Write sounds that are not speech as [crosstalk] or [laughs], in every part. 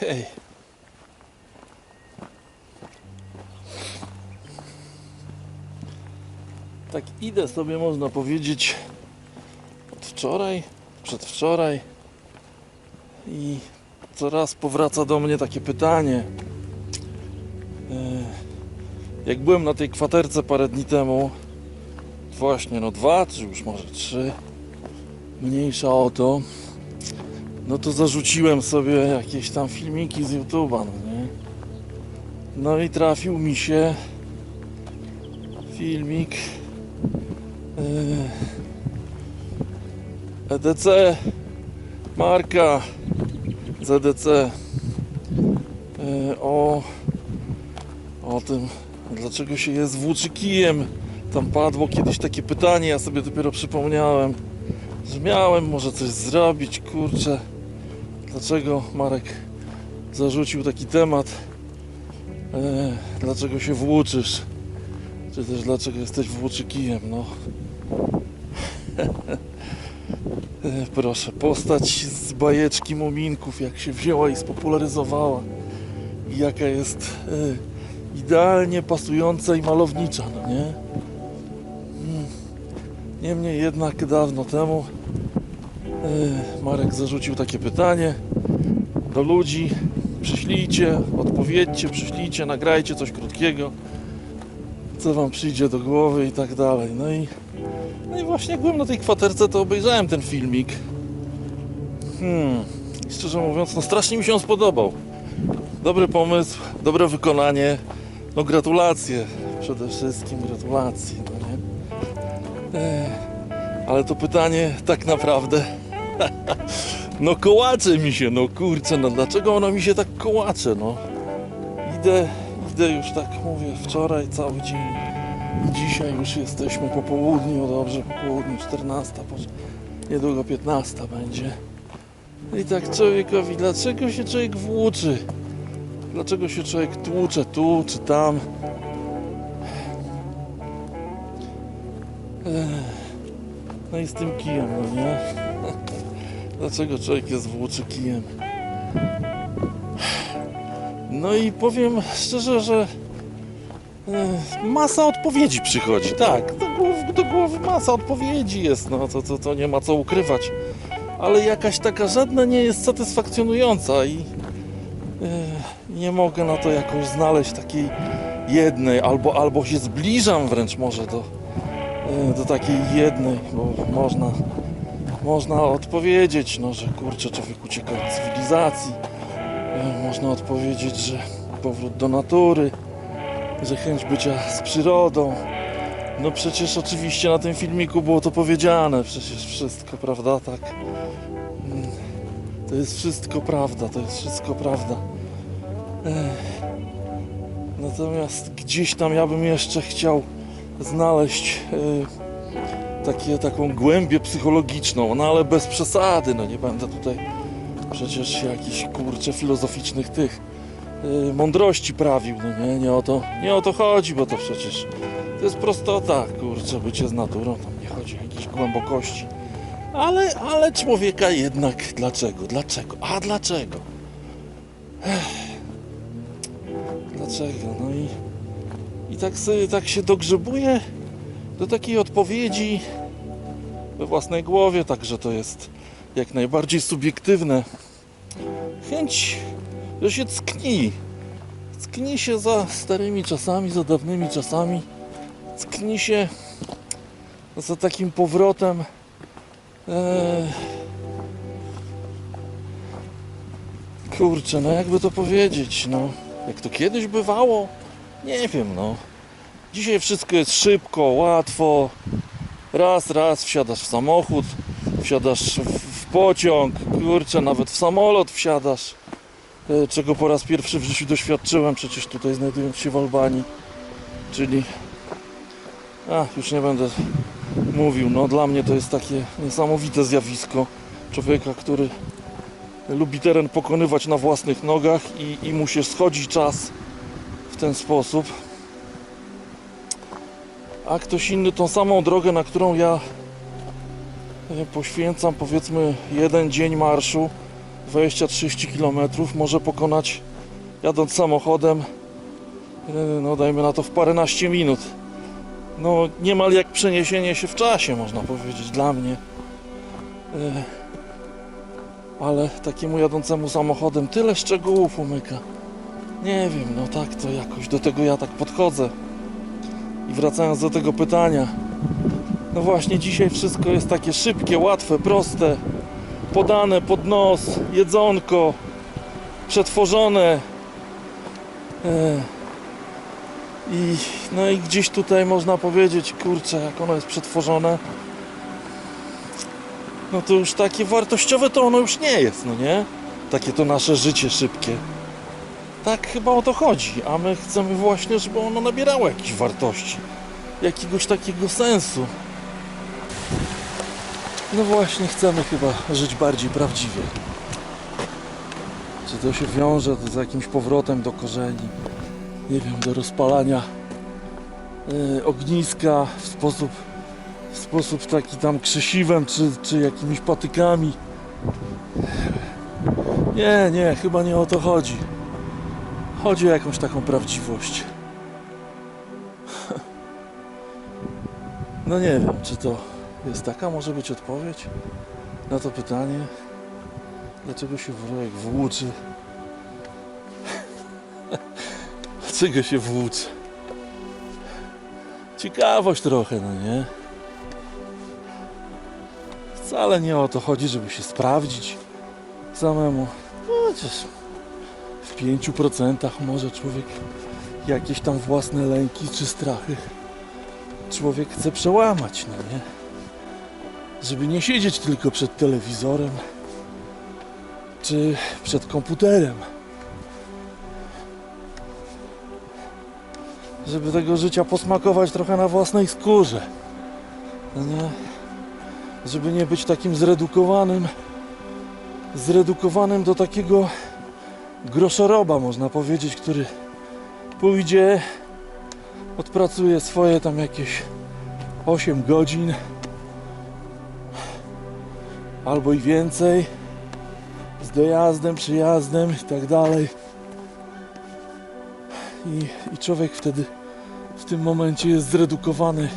Hej. Tak idę sobie, można powiedzieć, od wczoraj, przedwczoraj i coraz powraca do mnie takie pytanie. Jak byłem na tej kwaterce parę dni temu, właśnie no dwa, czy już może trzy, mniejsza o to, no to zarzuciłem sobie jakieś tam filmiki z YouTube'a, no nie? No i trafił mi się filmik EDC marka ZDC yy, o o tym dlaczego się jest włóczy kijem tam padło kiedyś takie pytanie ja sobie dopiero przypomniałem że miałem może coś zrobić kurczę dlaczego Marek zarzucił taki temat? E, dlaczego się włóczysz? Czy też dlaczego jesteś włóczykijem no? [laughs] E, proszę postać z bajeczki Muminków jak się wzięła i spopularyzowała. I jaka jest e, idealnie pasująca i malownicza no nie? Mm. niemniej jednak dawno temu e, Marek zarzucił takie pytanie do ludzi. Przyślijcie, odpowiedzcie, przyślijcie, nagrajcie coś krótkiego, co wam przyjdzie do głowy i tak dalej. No i, no i właśnie jak byłem na tej kwaterce, to obejrzałem ten filmik. Hmm, szczerze mówiąc, no strasznie mi się on spodobał. Dobry pomysł, dobre wykonanie. No gratulacje, przede wszystkim gratulacje, no nie? Ech, ale to pytanie tak naprawdę [laughs] no kołacze mi się, no kurczę, no dlaczego ono mi się tak kołacze, no. Idę, idę już tak mówię, wczoraj cały dzień. Dzisiaj już jesteśmy po południu, dobrze, po południu 14, po, niedługo 15 będzie. I tak człowiekowi, dlaczego się człowiek włóczy? Dlaczego się człowiek tłucze tu czy tam? No i z tym kijem, no nie? Dlaczego człowiek jest włóczy kijem? No i powiem szczerze, że e, masa odpowiedzi przychodzi. Tak, do głowy, do głowy masa odpowiedzi jest, no to, to, to nie ma co ukrywać. Ale jakaś taka żadna nie jest satysfakcjonująca i e, nie mogę na to jakoś znaleźć takiej jednej, albo, albo się zbliżam wręcz może do, e, do takiej jednej, bo można można odpowiedzieć, no, że kurczę, człowiek ucieka od cywilizacji. E, Można odpowiedzieć, że powrót do natury, że chęć bycia z przyrodą. No przecież oczywiście na tym filmiku było to powiedziane, przecież wszystko, prawda, tak. Mm, To jest wszystko prawda, to jest wszystko prawda. Ech. Natomiast gdzieś tam ja bym jeszcze chciał znaleźć e, takie, taką głębię psychologiczną, no ale bez przesady, no nie będę tutaj przecież jakichś kurczę filozoficznych tych yy, mądrości prawił, no nie, nie o to, nie o to chodzi, bo to przecież to jest prostota, kurczę, bycie z naturą, tam nie chodzi o jakieś głębokości. Ale, ale człowieka jednak, dlaczego, dlaczego, a dlaczego? Ech. Dlaczego, no i i tak, sobie, tak się dogrzebuje do takiej odpowiedzi we własnej głowie, także to jest jak najbardziej subiektywne. Chęć, że się ckni. Ckni się za starymi czasami, za dawnymi czasami. Ckni się za takim powrotem. E... Kurczę, no jakby to powiedzieć, no. Jak to kiedyś bywało? Nie wiem, no. Dzisiaj wszystko jest szybko, łatwo. Raz, raz wsiadasz w samochód, wsiadasz w, pociąg, kurczę, nawet w samolot wsiadasz. e, Czego po raz pierwszy w życiu doświadczyłem, przecież tutaj znajdując się w Albanii. Czyli, a już nie będę mówił, no dla mnie to jest takie niesamowite zjawisko człowieka, który lubi teren pokonywać na własnych nogach i, i mu się schodzi czas w ten sposób a ktoś inny tą samą drogę, na którą ja poświęcam powiedzmy jeden dzień marszu, 20-30 km może pokonać jadąc samochodem e, no dajmy na to w paręnaście minut. No niemal jak przeniesienie się w czasie można powiedzieć dla mnie. E, ale takiemu jadącemu samochodem tyle szczegółów umyka. Nie wiem, no tak to jakoś do tego ja tak podchodzę i wracając do tego pytania no właśnie dzisiaj wszystko jest takie szybkie, łatwe, proste. Podane pod nos, jedzonko przetworzone. E, i no i gdzieś tutaj można powiedzieć kurczę jak ono jest przetworzone. No to już takie wartościowe to ono już nie jest, no nie? Takie to nasze życie szybkie tak chyba o to chodzi, a my chcemy właśnie, żeby ono nabierało jakiejś wartości jakiegoś takiego sensu no właśnie chcemy chyba żyć bardziej prawdziwie czy to się wiąże z jakimś powrotem do korzeni, nie wiem, do rozpalania e, ogniska w sposób, w sposób taki tam krzesiwem, czy, czy jakimiś patykami. Nie, nie, chyba nie o to chodzi. Chodzi o jakąś taką prawdziwość. No nie wiem, czy to jest taka może być odpowiedź na to pytanie. Dlaczego się wrojek włóczy? [laughs] Dlaczego się włóczy? Ciekawość trochę, no nie? Wcale nie o to chodzi, żeby się sprawdzić samemu. No, w 5% może człowiek jakieś tam własne lęki czy strachy człowiek chce przełamać, no nie? Żeby nie siedzieć tylko przed telewizorem czy przed komputerem. Żeby tego życia posmakować trochę na własnej skórze. No nie? Żeby nie być takim zredukowanym, zredukowanym do takiego groszoroba, można powiedzieć, który pójdzie, odpracuje swoje tam jakieś 8 godzin albo i więcej z dojazdem, przyjazdem i tak dalej. I, I człowiek wtedy w tym momencie jest zredukowany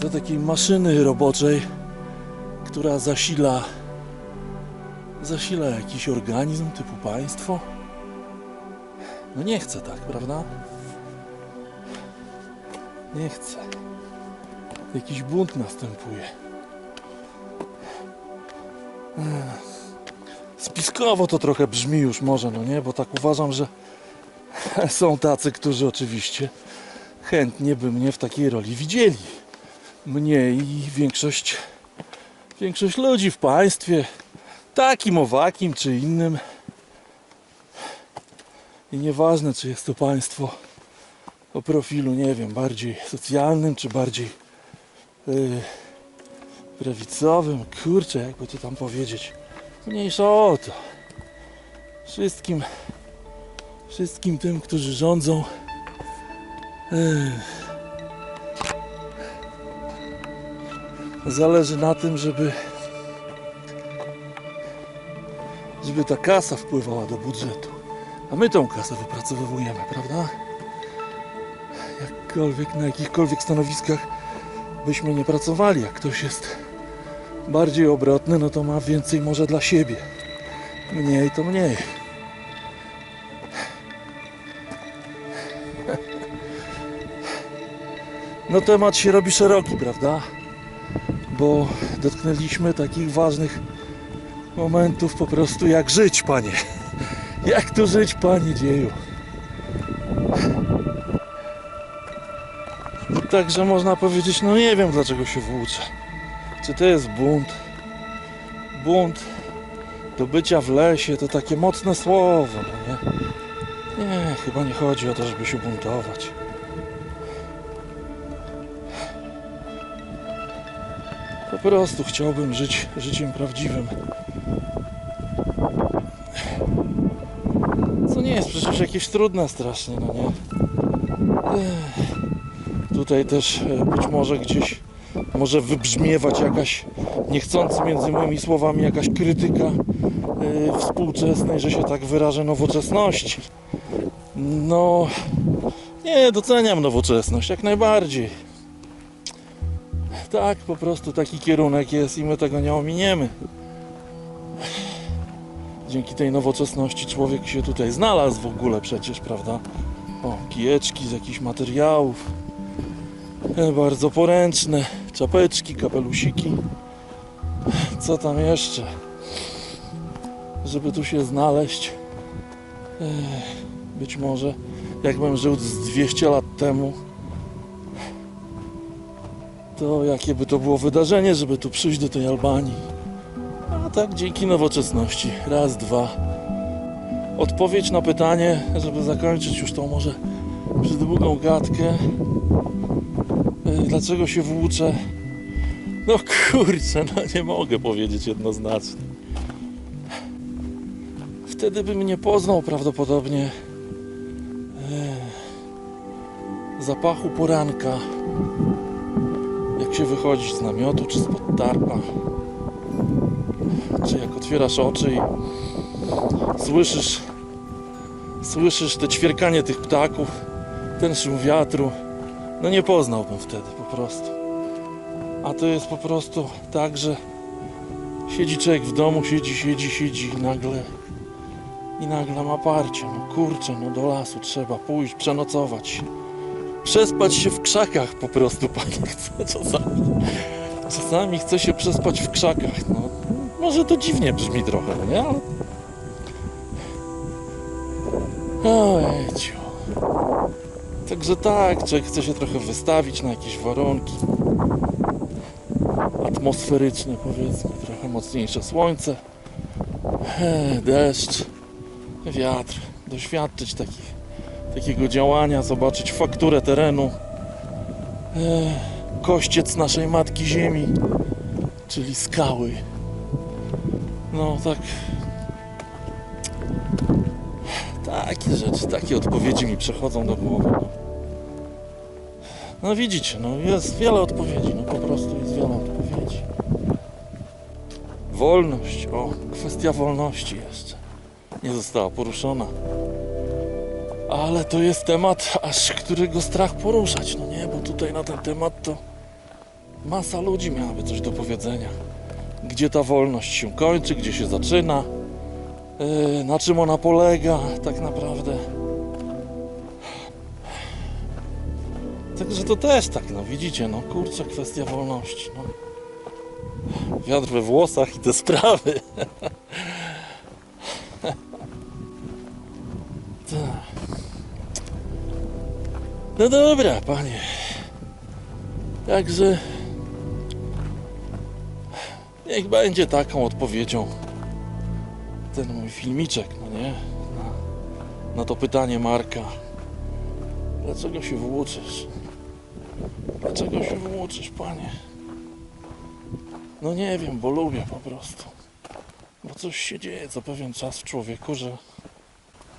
do takiej maszyny roboczej, która zasila zasila jakiś organizm typu państwo. No nie chce tak, prawda? Nie chce. Jakiś bunt następuje. Spiskowo to trochę brzmi już może, no nie? Bo tak uważam, że [laughs] są tacy, którzy oczywiście chętnie by mnie w takiej roli widzieli. Mnie i większość, większość ludzi w państwie, takim, owakim czy innym. I nieważne, czy jest to państwo o profilu, nie wiem, bardziej socjalnym, czy bardziej yy, prawicowym. Kurczę, jakby to tam powiedzieć. Mniejsza o to. Wszystkim, wszystkim tym, którzy rządzą, yy, zależy na tym, żeby żeby ta kasa wpływała do budżetu. A my tą kasę wypracowujemy, prawda? Jakkolwiek, na jakichkolwiek stanowiskach byśmy nie pracowali, jak ktoś jest bardziej obrotny, no to ma więcej może dla siebie. Mniej to mniej. No temat się robi szeroki, prawda? Bo dotknęliśmy takich ważnych momentów po prostu jak żyć, panie. Jak tu żyć, panie dzieju. Także można powiedzieć, no nie wiem dlaczego się włóczę. Czy to jest bunt? Bunt do bycia w lesie to takie mocne słowo, no nie? Nie, chyba nie chodzi o to, żeby się buntować. Po prostu chciałbym żyć życiem prawdziwym. Przecież jakieś trudne strasznie, no nie? Tutaj też e, być może gdzieś może wybrzmiewać jakaś niechcący między moimi słowami jakaś krytyka y, współczesnej, że się tak wyrażę, nowoczesności. No, nie, doceniam nowoczesność, jak najbardziej. Tak, po prostu taki kierunek jest i my tego nie ominiemy. Dzięki tej nowoczesności człowiek się tutaj znalazł w ogóle przecież, prawda? O, kijeczki z jakichś materiałów. E, Bardzo poręczne. Czapeczki, kapelusiki. Co tam jeszcze? Żeby tu się znaleźć. e, Być może jakbym żył z 200 lat temu, to jakie by to było wydarzenie, żeby tu przyjść do tej Albanii. Tak dzięki nowoczesności. Raz, dwa. Odpowiedź na pytanie, żeby zakończyć już tą może przydługą gadkę. Yy, Dlaczego się włóczę? No kurczę, no nie mogę powiedzieć jednoznacznie. Wtedy bym nie poznał prawdopodobnie yy, zapachu poranka, jak się wychodzi z namiotu czy spod tarpa, czy jak otwierasz oczy i słyszysz, słyszysz te ćwierkanie tych ptaków, ten szum wiatru. No nie poznałbym wtedy po prostu. A to jest po prostu tak, że siedzi człowiek w domu, siedzi, siedzi, siedzi i nagle i nagle ma parcie. No kurczę, no do lasu trzeba pójść, przenocować. Przespać się w krzakach po prostu [laughs] pani chce czasami. Czasami chce się przespać w krzakach. No, może to dziwnie brzmi trochę, no nie? Ojciu. Także tak, człowiek chce się trochę wystawić na jakieś warunki atmosferyczne, powiedzmy, trochę mocniejsze słońce, deszcz, wiatr, doświadczyć takich, takiego działania, zobaczyć fakturę terenu, kościec naszej Matki Ziemi, czyli skały. No tak. Takie rzeczy, takie odpowiedzi mi przechodzą do głowy. No, widzicie, no jest wiele odpowiedzi, no po prostu jest wiele odpowiedzi. Wolność, o, kwestia wolności jeszcze nie została poruszona. Ale to jest temat, aż którego strach poruszać, no nie, bo tutaj na ten temat to masa ludzi miałaby coś do powiedzenia. Gdzie ta wolność się kończy, gdzie się zaczyna, yy, na czym ona polega tak naprawdę. Także to też tak, no widzicie, no kurczę, kwestia wolności, no. Wiatr we włosach i te [laughs] sprawy. Tak. No dobra, panie. Także niech będzie taką odpowiedzią ten mój filmiczek, no nie? Na, na to pytanie Marka. Dlaczego się włóczysz? Dlaczego się włóczysz, panie? No nie wiem, bo lubię po prostu. Bo coś się dzieje co pewien czas w człowieku, że,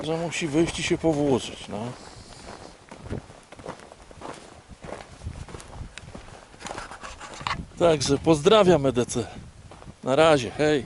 że musi wyjść i się powłóczyć, no. Także pozdrawiam EDC. Na razie, hej.